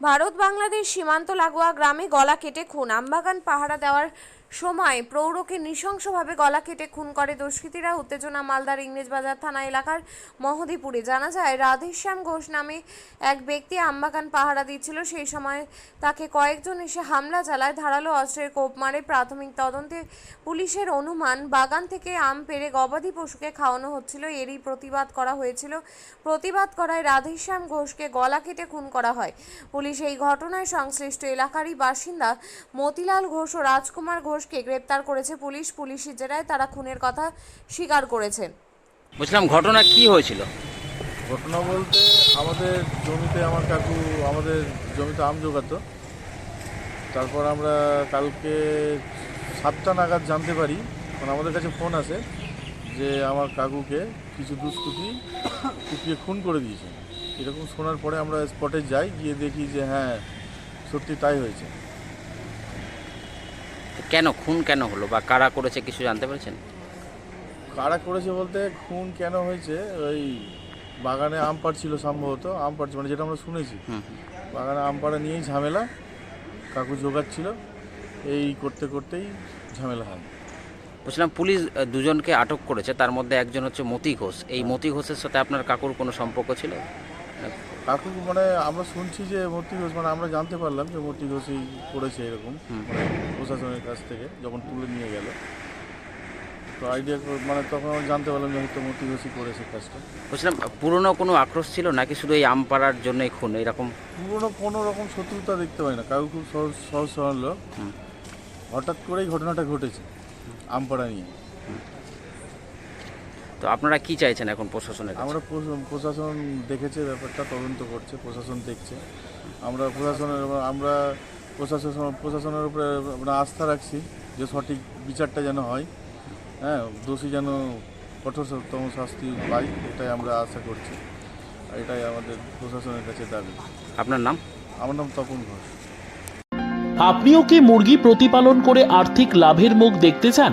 ভারত বাংলাদেশ সীমান্ত লাগোয়া গ্রামে গলা কেটে খুন। আমবাগান পাহারা দেওয়ার সময় প্রৌঢ়কে নৃশংসভাবে গলা কেটে খুন করে দুষ্কৃতীরা। উত্তেজনা মালদার ইংরেজবাজার থানা এলাকার মহদীপুরে। জানা যায়, রাধেশ্যাম ঘোষ নামে এক ব্যক্তি আমবাগান পাহারা দিচ্ছিল। সেই সময় তাকে কয়েকজন এসে হামলা চালায়। ধারালো অস্ত্রের কোপ মারে। প্রাথমিক তদন্তে পুলিশের অনুমান, বাগান থেকে আম পেড়ে গবাদি পশুকে খাওয়ানো হচ্ছিল। এরই প্রতিবাদ করা হয়েছিল। প্রতিবাদ করায় রাধেশ্যাম ঘোষকে গলা কেটে খুন করা হয়। পুলিশ এই ঘটনায় সংশ্লিষ্ট এলাকারই বাসিন্দা মতিলাল ঘোষ ও রাজকুমার ঘোষকে গ্রেপ্তার করেছে পুলিশ। পুলিশি জেরায় তারা খুনের কথা স্বীকার করেছেন। বলছিলাম ঘটনা কি হয়েছিল? ঘটনা বলতে আমাদের জমিতে আমার কাকু আমাদের জমিতে আম জোগাতো। তারপর আমরা কালকে সাতটা নাগাদ জানতে পারি কারণ আমাদের কাছে ফোন আসে যে আমার কাকুকে কিছু দুষ্কৃতি কুপিয়ে খুন করে দিয়েছে। এরকম শোনার পরে আমরা স্পটে যাই গিয়ে দেখি যে হ্যাঁ সত্যি তাই হয়েছে। কেন খুন কেন হলো বা কারা করেছে কিছু জানতে পেরেছেন? কারা করেছে বলতে খুন কেন হয়েছে? ওই বাগানে আম পাড় ছিল সম্ভবত আম পাড়ছে মানে যেটা আমরা শুনেছি। বাগানে আম পাড়া নিয়েই ঝামেলা কাকু জোগাচ্ছিল এই করতে করতেই ঝামেলা হয়। বলছিলাম পুলিশ দুজনকে আটক করেছে তার মধ্যে একজন হচ্ছে মতি ঘোষ। এই মতি ঘোষের সাথে আপনার কাকুর কোনো সম্পর্ক ছিল? কাকু মানে আমরা শুনছি যে মূর্তি ঘোষ মানে আমরা জানতে পারলাম যে মূর্তি ঘোষই করেছে এরকম মানে প্রশাসনের কাছ থেকে যখন তুলে নিয়ে গেল। তো আইডিয়া মানে তখন আমরা জানতে পারলাম যে হয়তো মূর্তি ঘোষই করেছে কাজটা। বলছিলাম পুরনো কোনো আক্রোশ ছিল নাকি শুধু এই আম পাড়ার জন্যই খুন এরকম? পুরোনো কোনো রকম শত্রুতা দেখতে পাই না। কাকু খুব সহজ সহজ সরল লোক। হঠাৎ করেই ঘটনাটা ঘটেছে আমপাড়া নিয়ে। তো আপনারা কি চাইছেন এখন প্রশাসনের কাছে? আমরা প্রশাসন দেখেছে ব্যাপারটা তদন্ত করছে প্রশাসন দেখছে। আমরা প্রশাসনের আমরা প্রশাসন প্রশাসনের উপরে আমরা আস্থা রাখছি যে সঠিক বিচারটা যেন হয়। হ্যাঁ দোষী যেন কঠোরতম শাস্তি পাই এটাই আমরা আশা করছি। এটাই আমাদের প্রশাসনের কাছে দাবি। আপনার নাম? আমার নাম তপন ঘোষ। আপনিও কি মুরগি প্রতিপালন করে আর্থিক লাভের মুখ দেখতে চান?